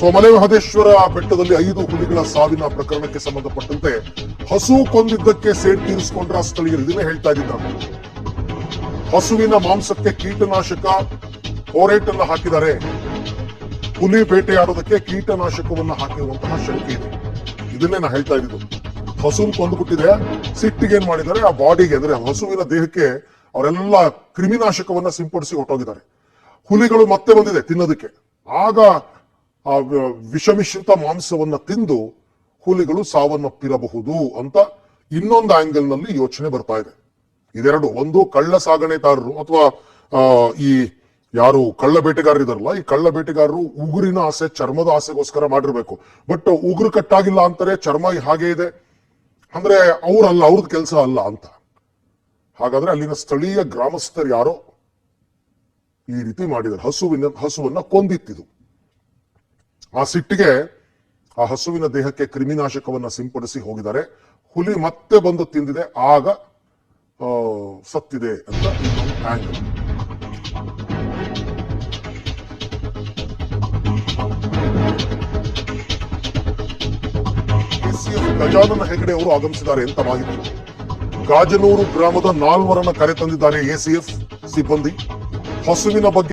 So, Malemahadeshwara ಬೆಟ್ಟದಲ್ಲಿ ಐದು ಹುಲಿಗಳ ಸಾವಿನ ಪ್ರಕರಣಕ್ಕೆ ಸಂಬಂಧಪಟ್ಟಂತೆ ಹಸು ಕೊಂದಿದ್ದಕ್ಕೆ ಸೇಡ್ ತೀರಿಸಿಕೊಂಡ್ರ ಸ್ಥಳೀಯರು ಇದನ್ನೇ ಹೇಳ್ತಾ ಇದ್ದಾರೆ. ಹಸುವಿನ ಮಾಂಸಕ್ಕೆ ಕೀಟನಾಶಕ ಹೋರೇಟ್ ಅನ್ನು ಹಾಕಿದ್ದಾರೆ. ಹುಲಿ ಬೇಟೆಯಾಡೋದಕ್ಕೆ ಕೀಟನಾಶಕವನ್ನ ಹಾಕಿರುವಂತಹ ಶಂಕೆ ಇದೆ. ಇದನ್ನೇ ನಾ ಹೇಳ್ತಾ ಇದ್ದು ಹಸುನ್ ಕೊಂದುಬಿಟ್ಟಿದೆ ಸಿಟ್ಟಿಗೆ ಏನ್ ಮಾಡಿದ್ದಾರೆ? ಆ ಬಾಡಿಗೆ, ಅಂದ್ರೆ ಹಸುವಿನ ದೇಹಕ್ಕೆ ಅವರೆಲ್ಲ ಕ್ರಿಮಿನಾಶಕವನ್ನ ಸಿಂಪಡಿಸಿ ಹೊಟ್ಟೋಗಿದ್ದಾರೆ. ಹುಲಿಗಳು ಮತ್ತೆ ಬಂದಿದೆ ತಿನ್ನೋದಕ್ಕೆ. ಆಗ ಆ ವಿಷಮಿಶ್ರಿತ ಮಾಂಸವನ್ನ ತಿಂದು ಹುಲಿಗಳು ಸಾವನ್ನಪ್ಪಿರಬಹುದು ಅಂತ ಇನ್ನೊಂದು ಆಂಗಲ್ನಲ್ಲಿ ಯೋಚನೆ ಬರ್ತಾ ಇದೆ. ಇದೆರಡು ಒಂದು ಕಳ್ಳ ಸಾಗಣೆದಾರರು ಅಥವಾ ಈ ಯಾರು ಕಳ್ಳ ಬೇಟೆಗಾರರಿದಾರಲ್ಲ ಈ ಕಳ್ಳ ಬೇಟೆಗಾರರು ಉಗುರಿನ ಆಸೆ, ಚರ್ಮದ ಆಸೆಗೋಸ್ಕರ ಮಾಡಿರ್ಬೇಕು. ಬಟ್ ಉಗುರು ಕಟ್ಟಾಗಿಲ್ಲ ಅಂತಾರೆ, ಚರ್ಮ ಹಾಗೆ ಇದೆ. ಅಂದ್ರೆ ಅವ್ರಲ್ಲ ಅವ್ರದ್ದು ಕೆಲಸ ಅಲ್ಲ ಅಂತ. ಹಾಗಾದ್ರೆ ಅಲ್ಲಿನ ಸ್ಥಳೀಯ ಗ್ರಾಮಸ್ಥರು ಯಾರೋ ಈ ರೀತಿ ಮಾಡಿದ್ದಾರೆ ಹಸುವಿನ, ಹಸುವನ್ನ ಕೊಂದಿತ್ತಿದು ಆ ಸಿಟ್ಟಿಗೆ ಆ ಹಸುವಿನ ದೇಹಕ್ಕೆ ಕ್ರಿಮಿನಾಶಕವನ್ನ ಸಿಂಪಡಿಸಿ ಹೋಗಿದ್ದಾರೆ. ಹುಲಿ ಮತ್ತೆ ಬಂದು ತಿಂದಿದೆ. ಆಗ ಸತ್ತಿದೆ ಅಂತ ಆಂಗಲ್ ಗಜಾನನ ಹೆಗಡೆ ಅವರು ಆಗಮಿಸಿದ್ದಾರೆ ಅಂತ ಮಾಹಿತಿ? ಗಾಜನೂರು ಗ್ರಾಮದ ನಾಲ್ವರನ್ನ ಕರೆ ತಂದಿದ್ದಾರೆ ಎಸಿಎಫ್ ಸಿಬ್ಬಂದಿ. ಹಸುವಿನ ಬಗ್ಗೆ